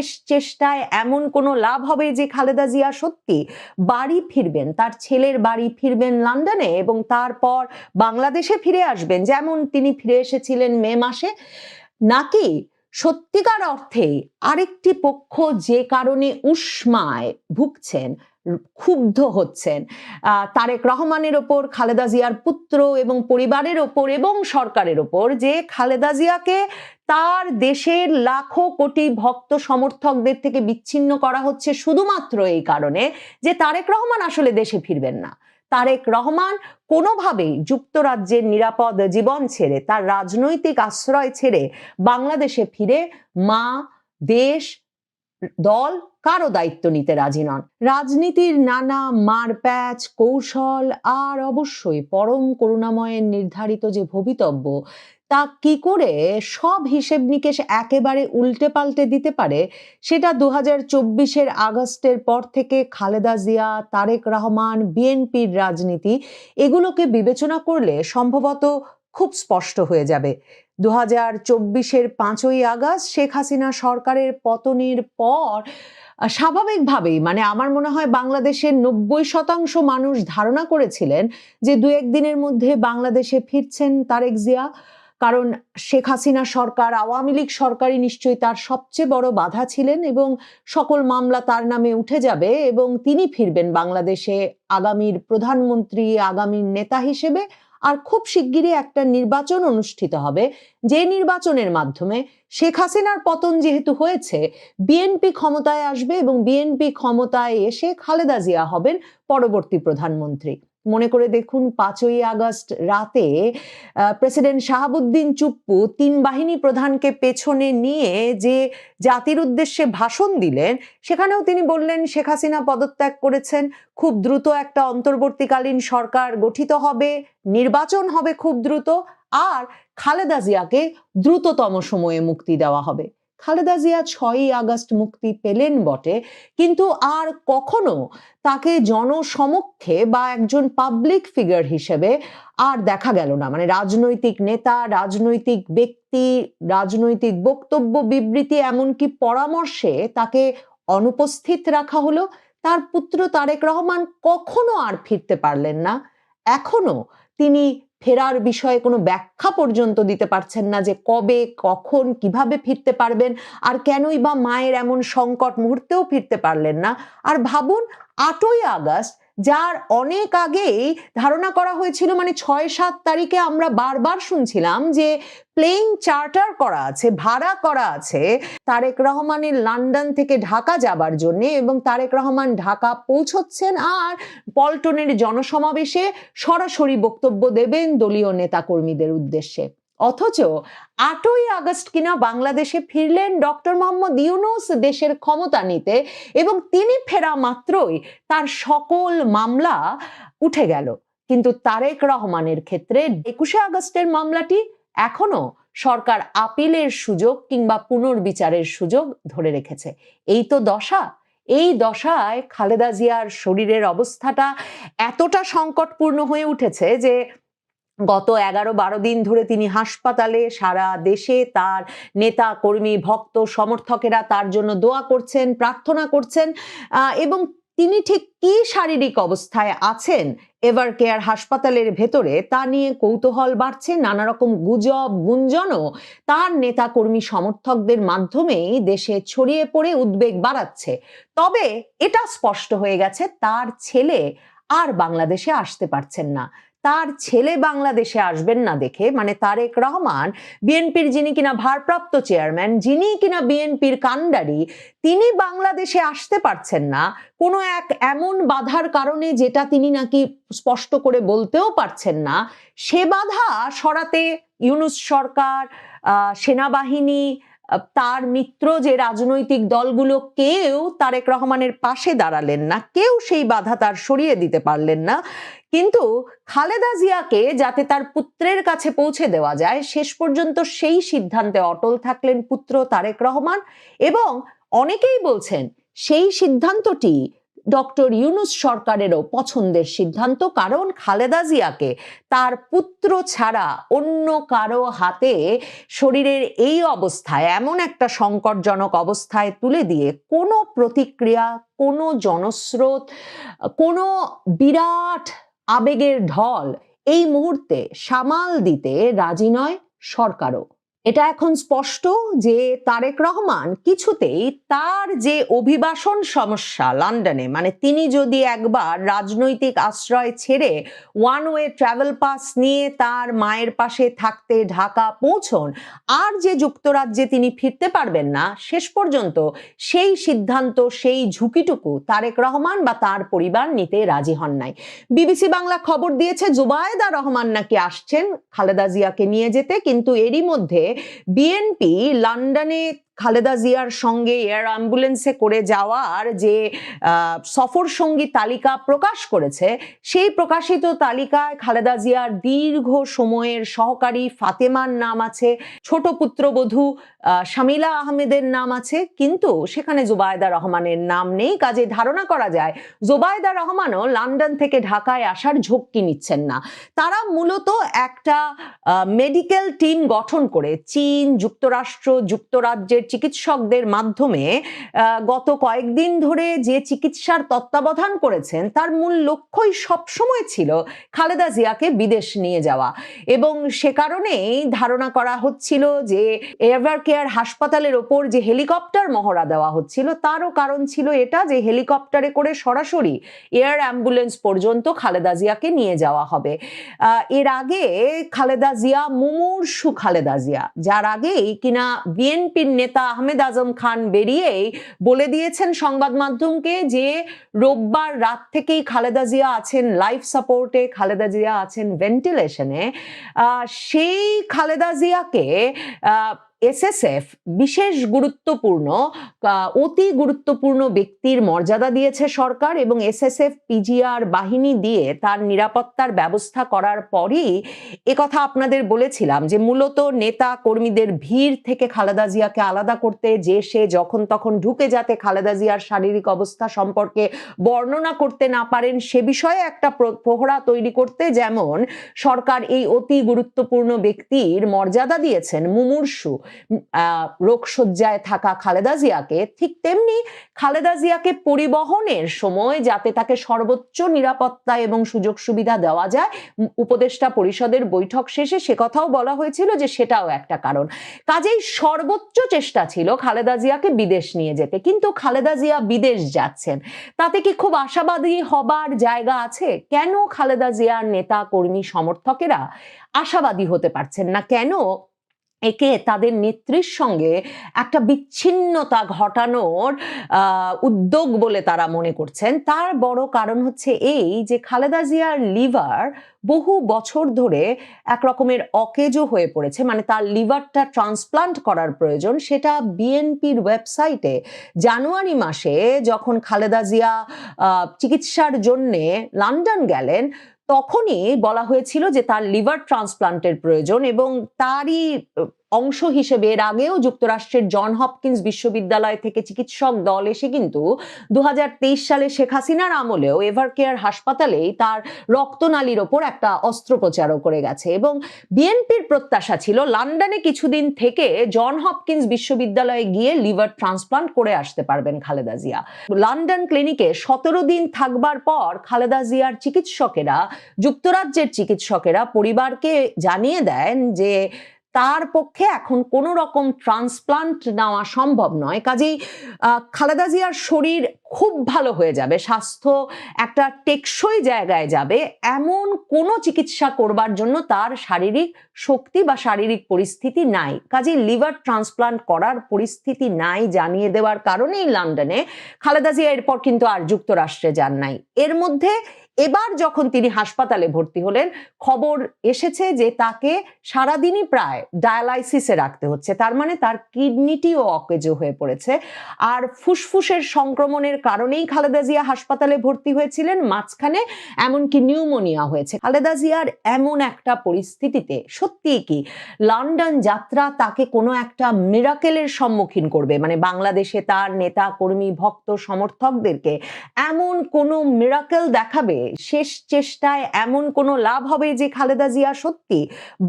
শেষ চেষ্টায় এমন কোনো লাভ হবে যে খালেদা জিয়া সত্যি বাড়ি ফিরবেন? তার ছেলের বাড়ি ফিরবেন লন্ডনে এবং তারপর বাংলাদেশে ফিরে আসবেন, যেমন তিনি ফিরে এসেছিলেন মে মাসে। নাকি সত্যিকার অর্থে আরেকটি পক্ষ যে কারণে উষ্মায় ভুগছেন ক্ষুব্ধ হচ্ছেন। তারেক রহমানের ওপর, খালেদা জিয়ার পুত্র এবং পরিবারের ওপর এবং সরকারের ওপর যে খালেদা জিয়াকে তার দেশের লাখো কোটি ভক্ত সমর্থকদের থেকে বিচ্ছিন্ন করা হচ্ছে শুধুমাত্র এই কারণে যে তারেক রহমান আসলে দেশে ফিরবেন না। তারেক রহমান কোনোভাবেই যুক্তরাজ্যের নিরাপদ জীবন ছেড়ে, তার রাজনৈতিক আশ্রয় ছেড়ে বাংলাদেশে ফিরে মা, দেশ দল কারও দায়িত্ব নিতে রাজি নন। রাজনীতির নানা মারপ্যাচ, কৌশল আর অবশ্যই পরম করুণাময়ের নির্ধারিত যে ভবিতব্য, তা কি করে সব হিসেব নিকেশ একেবারে উল্টে পাল্টে দিতে পারে, সেটা দু হাজার চব্বিশের আগস্টের পর থেকে খালেদা জিয়া, তারেক রহমান, বিএনপির রাজনীতি, এগুলোকে বিবেচনা করলে সম্ভবত খুব স্পষ্ট হয়ে যাবে। দু হাজার চব্বিশের পাঁচই আগস্ট শেখ হাসিনা সরকারের পতনের পর, স্বাভাবিকভাবেই মানে আমার মনে হয় বাংলাদেশের নব্বই শতাংশ মানুষ ধারণা করেছিলেন যে দু একদিনের মধ্যে বাংলাদেশে ফিরছেন তারেক জিয়া। কারণ শেখ হাসিনা সরকার, আওয়ামী লীগ সরকারই নিশ্চয়ই তার সবচেয়ে বড় বাধা ছিলেন এবং সকল মামলা তার নামে উঠে যাবে এবং তিনি ফিরবেন বাংলাদেশে আগামীর প্রধানমন্ত্রী, আগামীর নেতা হিসেবে। আর খুব শিগগিরই একটা নির্বাচন অনুষ্ঠিত হবে। যে নির্বাচনের মাধ্যমে শেখ হাসিনার পতন যেহেতু হয়েছে, বিএনপি ক্ষমতায় আসবে এবং বিএনপি ক্ষমতায় এসে খালেদা জিয়া হবেন পরবর্তী প্রধানমন্ত্রী। মনে করে দেখুন, পাঁচই আগস্ট রাতে প্রেসিডেন্ট শাহাবুদ্দিন চুপ্পু তিন বাহিনী প্রধানকে পেছনে নিয়ে যে জাতির উদ্দেশ্যে ভাষণ দিলেন, সেখানেও তিনি বললেন, শেখ হাসিনা পদত্যাগ করেছেন, খুব দ্রুত একটা অন্তর্বর্তীকালীন সরকার গঠিত হবে, নির্বাচন হবে খুব দ্রুত, আর খালেদা জিয়াকে দ্রুততম সময়ে মুক্তি দেওয়া হবে। খালেদা জিয়া ছয়ই আগস্ট মুক্তি পেলেন বটে, কিন্তু আর কখনো তাকে জনসমক্ষে বা একজন পাবলিক ফিগার হিসেবে আর দেখা গেল না। মানে রাজনৈতিক নেতা, রাজনৈতিক ব্যক্তি, রাজনৈতিক বক্তব্য বিবৃতি, এমনকি পরামর্শে তাকে অনুপস্থিত রাখা হলো। তার পুত্র তারেক রহমান কখনো আর ফিরতে পারলেন না। এখনও তিনি ফেরার বিষয়ে কোনো ব্যাখ্যা পর্যন্ত দিতে পারছেন না যে কবে, কখন, কীভাবে ফিরতে পারবেন আর কেনই বা মায়ের এমন সংকট মুহূর্তেও ফিরতে পারলেন না। আর ভাবুন, আটই আগস্ট যার অনেক আগেই ধারণা করা হয়েছিল মানে ছয় সাত তারিখে আমরা বারবার শুনছিলাম যে প্লেন চার্টার করা আছে, ভাড়া করা আছে তারেক রহমানের লন্ডন থেকে ঢাকা যাবার জন্য এবং তারেক রহমান ঢাকা পৌঁছচ্ছেন আর পল্টনের জনসমাবেশে সরাসরি বক্তব্য দেবেন দলীয় নেতাকর্মীদের উদ্দেশ্যে। অথচ আটই আগস্ট কিনা বাংলাদেশে ফিরলেন ডক্টর মোহাম্মদ ইউনুস দেশের ক্ষমতা নিতে এবং তিনি ফেরা মাত্রই তার সকল মামলা উঠে গেল। কিন্তু তারেক রহমানের ক্ষেত্রে একুশে আগস্টের মামলাটি এখনও সরকার আপিলের সুযোগ কিংবা পুনর্বিচারের সুযোগ ধরে রেখেছে। এই তো দশা। এই দশায় খালেদা জিয়ার শরীরের অবস্থাটা এতটা সংকটপূর্ণ হয়ে উঠেছে যে গত এগারো বারো দিন ধরে তিনি হাসপাতালে সারা দেশে তার নেতা, কর্মী, ভক্ত, সমর্থকেরা তার জন্য দোয়া করছেন, প্রার্থনা করছেন এবং তিনি ঠিক কি শারীরিক অবস্থায় আছেন এভার কেয়ার হাসপাতালের ভেতরে তা নিয়ে কৌতূহল বাড়ছে, নানা রকম গুজব, গুঞ্জনও তার নেতা, কর্মী, সমর্থকদের মাধ্যমেই দেশে ছড়িয়ে পড়ে, উদ্বেগ বাড়াচ্ছে। তবে এটা স্পষ্ট হয়ে গেছে, তার ছেলে আর বাংলাদেশে আসতে পারছেন না। তার ছেলে বাংলাদেশে আসবেন না দেখে মানে তারেক রহমান, বিএনপির যিনি কিনা ভারপ্রাপ্ত চেয়ারম্যান, যিনি কিনা বিএনপির কাণ্ডারি, তিনি বাংলাদেশে আসতে পারছেন না। কোনো এক এমন বাধার কারণে যেটা তিনি নাকি স্পষ্ট করে বলতেও পারছেন না। সে বাধা সরাতে ইউনুস সরকার সেনাবাহিনী তার মিত্র যে রাজনৈতিক দলগুলো, কেউ তারেক রহমানের পাশে দাঁড়ালেন না, কেউ সেই বাধা তার সরিয়ে দিতে পারলেন না। কিন্তু খালেদা জিয়াকে যাতে তার পুত্রের কাছে পৌঁছে দেওয়া যায়, শেষ পর্যন্ত সেই সিদ্ধান্তে অটল থাকলেন পুত্র তারেক রহমান এবং অনেকেই বলছেন সেই সিদ্ধান্তটি ডক্টর ইউনুস সরকারেরও পছন্দের সিদ্ধান্ত, কারণ খালেদা জিয়াকে তার পুত্র ছাড়া অন্য কারও হাতে শরীরের এই অবস্থায় এমন একটা সংকটজনক অবস্থায় তুলে দিয়ে কোনো প্রতিক্রিয়া, কোনো জনস্রোত, কোনো বিরাট আবেগের ঢল এই মুহূর্তে সামাল দিতে রাজি নয় সরকারও। এটা এখন স্পষ্ট যে তারেক রহমান কিছুতেই তার যে অভিবাসন সমস্যা লন্ডনে মানে তিনি যদি একবার রাজনৈতিক আশ্রয় ছেড়ে ওয়ান ওয়ে ট্রাভেল পাস নিয়ে তার মায়ের পাশে থাকতে ঢাকা পৌঁছন, আর যে যুক্তরাজ্যে তিনি ফিরতে পারবেন না, শেষ পর্যন্ত সেই সিদ্ধান্ত, সেই ঝুঁকিটুকু তারেক রহমান বা তার পরিবার নিতে রাজি হন নাই। বিবিসি বাংলা খবর দিয়েছে, জুবায়েদা রহমান নাকি আসছেন, খালেদা জিয়াকে নিয়ে যেতে, কিন্তু এরই মধ্যে বিএনপি লন্ডনে খালেদা জিয়ার সঙ্গে এয়ার অ্যাম্বুলেন্সে করে যাওয়ার যে সফর সঙ্গী তালিকা প্রকাশ করেছে, সেই প্রকাশিত তালিকায় খালেদা জিয়ার দীর্ঘ সময়ের সহকারী ফাতেমার নাম আছে, ছোট পুত্রবধূ শামিলা আহমেদের নাম আছে, কিন্তু সেখানে জুবায়েদা রহমানের নাম নেই, কাজে ধারণা করা যায়, জোবায়দা রহমানও লন্ডন থেকে ঢাকায় আসার ঝক্কি নিচ্ছেন না। তারা মূলত একটা মেডিকেল টিম গঠন করে, চীন, যুক্তরাষ্ট্র, যুক্তরাজ্যের চিকিৎসকদের মাধ্যমে গত কয়েকদিন ধরে যে চিকিৎসার তত্ত্বাবধান করেছেন, তার মূল লক্ষ্যই সবসময় ছিল খালেদা জিয়াকে বিদেশ নিয়ে যাওয়া। এবং সে কারণেই ধারণা করা হচ্ছিল যে এভার কেয়ার হাসপাতালের ওপর যে হেলিকপ্টার মহড়া দেওয়া হচ্ছিল, তারও কারণ ছিল এটা যে হেলিকপ্টারে করে সরাসরি এয়ার অ্যাম্বুলেন্স পর্যন্ত খালেদা জিয়াকে নিয়ে যাওয়া হবে। এর আগে খালেদা জিয়া, মুমূর্ষু খালেদা জিয়া, যার আগেই কিনা বিএনপির নেতা আহমেদ আজম খান বেরিয়েই বলে দিয়েছেন সংবাদ মাধ্যমকে যে রোববার রাত থেকেই খালেদা জিয়া আছেন লাইফ সাপোর্টে, খালেদা জিয়া আছেন ভেন্টিলেশনে। সেই খালেদা জিয়াকে এসএসএফ বিশেষ গুরুত্বপূর্ণ অতি গুরুত্বপূর্ণ ব্যক্তির মর্যাদা দিয়েছে সরকার এবং এসএসএফ পিজিআর বাহিনী দিয়ে তার নিরাপত্তার ব্যবস্থা করার পরই কথা আপনাদের বলেছিলাম যে মূলত নেতা কর্মীদের ভিড় থেকে খালেদা জিয়াকে আলাদা করতে, যে সে যখন তখন ঢুকে যাতে খালেদা জিয়ার শারীরিক অবস্থা সম্পর্কে বর্ণনা করতে না পারেন, সে বিষয়ে একটা প্র- প্রহরা তৈরি করতে যেমন সরকার এই অতি গুরুত্বপূর্ণ ব্যক্তির মর্যাদা দিয়েছেন মুমূর্ষু। রোগশয্যায় থাকা খালেদা জিয়াকে ঠিক তেমনি খালেদা জিয়াকে পরিবহনের সময় যাতে তাকে সর্বোচ্চ নিরাপত্তা এবং সুযোগ সুবিধা দেওয়া যায় উপদেষ্টা পরিষদের বৈঠক শেষে সে কথাও বলা হয়েছিল যে সেটাও একটা কারণ। কাজেই সর্বোচ্চ চেষ্টা ছিল খালেদা জিয়াকে বিদেশ নিয়ে যেতে, কিন্তু খালেদা জিয়া বিদেশ যাচ্ছেন। তাতে কি খুব আশাবাদী হবার জায়গা আছে? কেন খালেদা জিয়ার নেতা কর্মী সমর্থকেরা আশাবাদী হতে পারছেন না? কেন একে তাদের নেত্রীর সঙ্গে একটা বিচ্ছিন্নতা ঘটানোর উদ্যোগ বলে তারা মনে করছেন। তার বড় কারণ হচ্ছে এই যে খালেদা জিয়ার লিভার বহু বছর ধরে এক রকমের অকেজো হয়ে পড়েছে মানে তার লিভারটা ট্রান্সপ্লান্ট করার প্রয়োজন। সেটা বিএনপির ওয়েবসাইটে জানুয়ারি মাসে যখন খালেদা জিয়া চিকিৎসার জন্যে লন্ডন গেলেন তখনই বলা হয়েছিল যে তার লিভার ট্রান্সপ্লান্টের প্রয়োজন এবং তারই অংশ হিসেবে এর আগেও যুক্তরাষ্ট্রের জন হপকিন্স বিশ্ববিদ্যালয় থেকে চিকিৎসক দল এসে কিন্তু দুহাজার তেইশ সালে শেখ হাসিনার আমলেও এভার কেয়ার হাসপাতালেই তার রক্তনালীর ওপর একটা অস্ত্রোপচারও করে গেছে। এবং বিএনপির প্রত্যাশা ছিল লন্ডনে কিছুদিন থেকে জন হপকিন্স বিশ্ববিদ্যালয়ে গিয়ে লিভার ট্রান্সপ্লান্ট করে আসতে পারবেন খালেদা জিয়া। লন্ডন ক্লিনিকে সতেরো দিন থাকবার পর খালেদা জিয়ার চিকিৎসকেরা, যুক্তরাজ্যের চিকিৎসকেরা পরিবারকে জানিয়ে দেন যে তার পক্ষে এখন কোনো রকম ট্রান্সপ্লান্ট নেওয়া সম্ভব নয়। কাজেই খালেদা জিয়ার শরীর খুব ভালো হয়ে যাবে। স্বাস্থ্য একটা টেকসই জায়গায় যাবে। এমন কোনো চিকিৎসা করবার জন্য তার শারীরিক শক্তি বা শারীরিক পরিস্থিতি নাই। কাজে লিভার ট্রান্সপ্লান্ট করার পরিস্থিতি নাই জানিয়ে দেওয়ার কারণেই লন্ডনে খালেদা জিয়া এরপর কিন্তু আর যুক্তরাষ্ট্রে যান নাই। এর মধ্যে এবার যখন তিনি হাসপাতালে ভর্তি হলেন, খবর এসেছে যে তাকে সারাদিনই প্রায় ডায়ালাইসিসে রাখতে হচ্ছে। তার মানে তার কিডনিটিও অকেজো হয়ে পড়েছে। আর ফুসফুসের সংক্রমণের কারণেই খালেদা জিয়া হাসপাতালে ভর্তি হয়েছিলেন, মাঝখানে এমনকি নিউমোনিয়া হয়েছে। খালেদা জিয়ার এমন একটা পরিস্থিতিতে সত্যি কি লন্ডন যাত্রা তাকে কোনো একটা মিরাকেলের সম্মুখীন করবে? মানে বাংলাদেশে তার নেতা, কর্মী, ভক্ত, সমর্থকদেরকে এমন কোনো মিরাকেল দেখাবে? শেষ চেষ্টায় এমন কোনো লাভ হবে যে খালেদা জিয়া সত্যি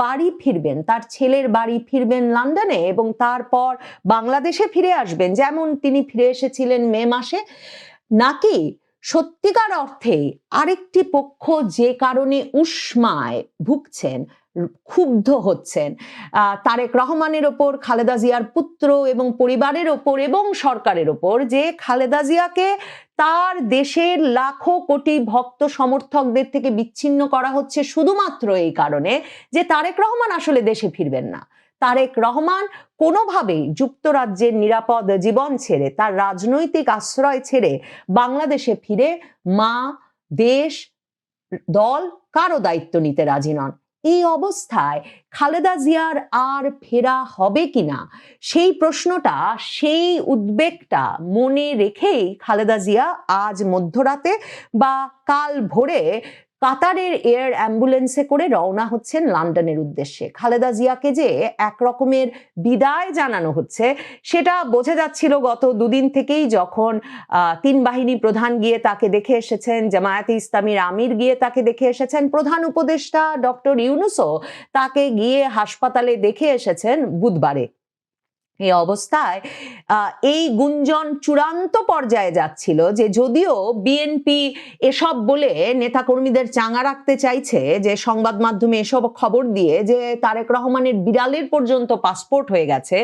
বাড়ি ফিরবেন? তার ছেলের বাড়ি ফিরবেন লন্ডনে এবং তারপর বাংলাদেশে ফিরে আসবেন? যেমন তিনি ফিরে এসেছিলেন মে মাসে নাকি সত্যিকার অর্থে আরেকটি পক্ষ যে কারণে উষ্মায় ভুগছেন, ক্ষুব্ধ হচ্ছেন তারেক রহমানের ওপর, খালেদা জিয়ার পুত্র এবং পরিবারের ওপর এবং সরকারের ওপর যে খালেদা জিয়াকে তার দেশের লাখো কোটি ভক্ত সমর্থকদের থেকে বিচ্ছিন্ন করা হচ্ছে শুধুমাত্র এই কারণে যে তারেক রহমান আসলে দেশে ফিরবেন না। তারেক রহমান কোনোভাবেই যুক্তরাজ্যের নিরাপদ জীবন ছেড়ে, তার রাজনৈতিক আশ্রয় ছেড়ে বাংলাদেশে ফিরে মা, দেশ, দল কারও দায়িত্ব নিতে রাজি নন। এই অবস্থায় খালেদা জিয়ার আর ফেরা হবে কিনা, সেই প্রশ্নটা, সেই উদ্বেগটা মনে রেখেই খালেদা জিয়া আজ মধ্যরাতে বা কাল ভোরে কাতারের এয়ার অ্যাম্বুলেন্সে করে রওনা হচ্ছেন লন্ডনের উদ্দেশ্যে। খালেদা জিয়াকে যে এক রকমের বিদায় জানানো হচ্ছে, সেটা বোঝা যাচ্ছিল গত দুদিন থেকেই যখন তিন বাহিনী প্রধান গিয়ে তাকে দেখে এসেছেন, জামায়াতে ইসলামীর আমির গিয়ে তাকে দেখে এসেছেন, প্রধান উপদেষ্টা ডক্টর ইউনুসও তাকে গিয়ে হাসপাতালে দেখে এসেছেন বুধবারে। এই অবস্থায় এই গুঞ্জন চূড়ান্ত পর্যায়ে যাচ্ছিল যে যদিও বিএনপি এসব বলে নেতাকর্মীদের চাঙা রাখতে চাইছে, যে সংবাদ মাধ্যমে এসব খবর দিয়ে যে তারেক রহমানের বিড়ালের পর্যন্ত পাসপোর্ট হয়ে গেছে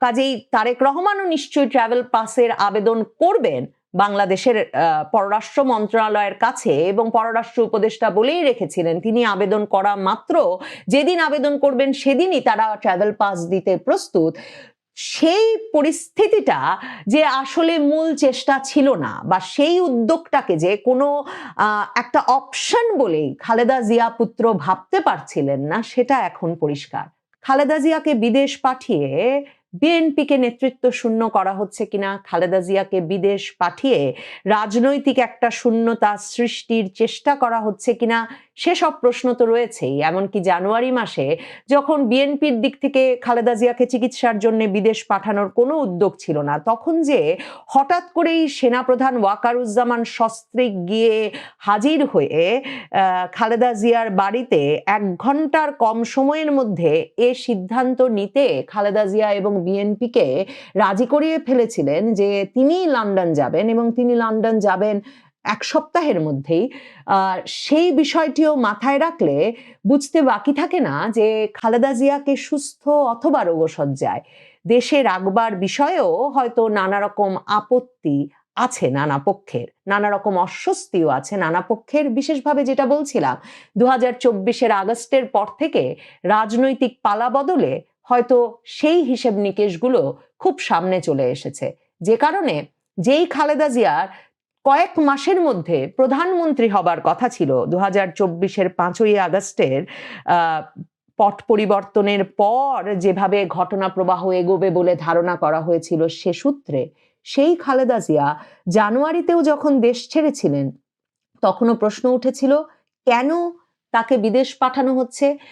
কাজেই তারেক রহমানও নিশ্চয়ই ট্রাভেল পাসের আবেদন করবেন বাংলাদেশের পররাষ্ট্র মন্ত্রণালয়ের কাছে এবং পররাষ্ট্র উপদেষ্টা বলেই রেখেছিলেন, তিনি আবেদন করা মাত্র, যেদিন আবেদন করবেন সেদিনই তারা ট্রাভেল পাস দিতে প্রস্তুত। সেই পরিস্থিতিটা যে আসলে মূল চেষ্টা ছিল না, বা সেই উদ্যোগটাকে যে কোনো একটা অপশন বলেই খালেদা জিয়া পুত্র ভাবতে পারছিলেন না, সেটা এখন পরিষ্কার। খালেদা জিয়াকে বিদেশ পাঠিয়ে বিএনপিকে নেতৃত্ব শূন্য করা হচ্ছে কিনা খালেদা জিয়াকে বিদেশ পাঠিয়ে রাজনৈতিক একটা শূন্যতা সৃষ্টির চেষ্টা করা হচ্ছে কিনা সেসব প্রশ্ন তো রয়েছেই। এমনকি জানুয়ারি মাসে যখন বিএনপির দিক থেকে খালেদা জিয়াকে চিকিৎসার জন্য বিদেশ পাঠানোর কোনো উদ্যোগ ছিল না, তখন যে হঠাৎ করেই সেনাপ্রধান ওয়াকারুজ্জামান সস্ত্রীক গিয়ে হাজির হয়ে খালেদা জিয়ার বাড়িতে এক ঘণ্টার কম সময়ের মধ্যে এ সিদ্ধান্ত নিতে খালেদা জিয়া এবং বিএনপিকে রাজি করিয়ে ফেলেছিলেন যে তিনি লন্ডন যাবেন এবং তিনি লন্ডন যাবেন এক সপ্তাহের মধ্যেই। সেই বিষয়টিও মাথায় রাখলে বুঝতে বাকি থাকে না যে খালেদা জিয়াকে সুস্থ অথবা রোগসজ্জায় দেশে রাখবার বিষয়েও হয়তো নানা রকম আপত্তি আছে নানা পক্ষের, নানা রকম অস্বস্তিও আছে নানা পক্ষের। বিশেষভাবে যেটা বলছিলাম দু হাজার চব্বিশের আগস্টের পর থেকে রাজনৈতিক পালা বদলে হয়তো সেই হিসেব নিকেশগুলো খুব সামনে চলে এসেছে। যে কারণে যেই খালেদা জিয়ার কয়েক মাসের মধ্যে প্রধানমন্ত্রী হবার কথা ছিল। দু হাজার চব্বিশের পাঁচই আগস্টের পট পরিবর্তনের পর যেভাবে ঘটনা প্রবাহ এগোবে বলে ধারণা করা হয়েছিল সে সূত্রে, সেই খালেদা জিয়া জানুয়ারিতেও যখন দেশ ছেড়েছিলেন, তখনও প্রশ্ন উঠেছিল, কেন তাকে বিদেশ পাঠানো হচ্ছে?